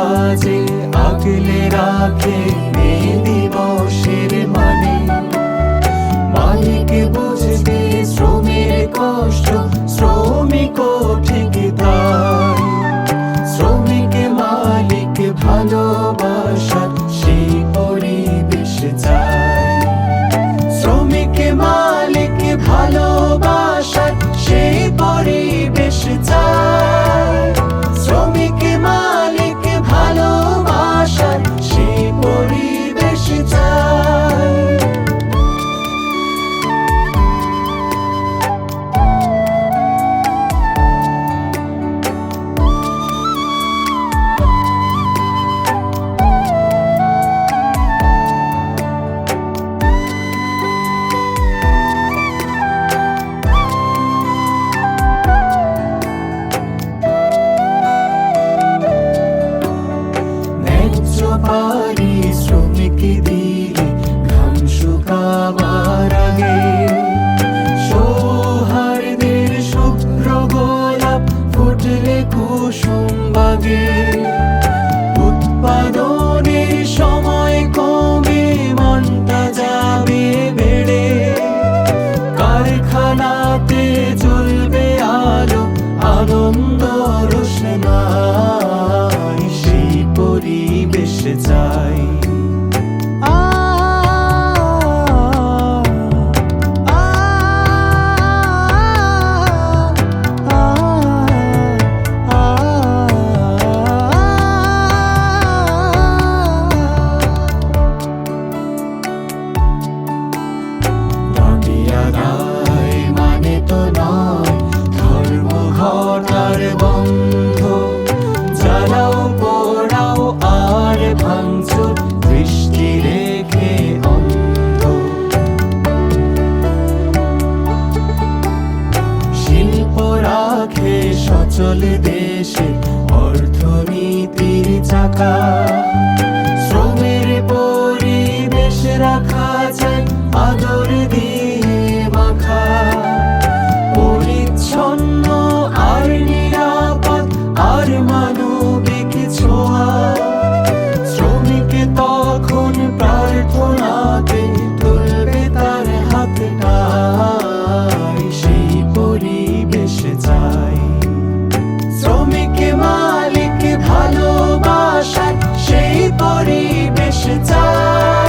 ভাজে আগলে রাখে মে দিবসের মানে। মালিক বুঝবে শ্রমের কষ্ট শ্রমিক ঠিক তাই। শ্রমিক মালিক ভালোবাসার সেই পরিবেশ চাই। শ্রমিক মালিক ভালোবাসার সেই পরিবেশ বন্ধ। জ্বালাও পোড়াও আর ভাঙচুর দৃষ্টি রেখে অন্ধ। শিল্প রাখে সচল দেশে অর্থনীতির চাকা। পরিবেশ চাই।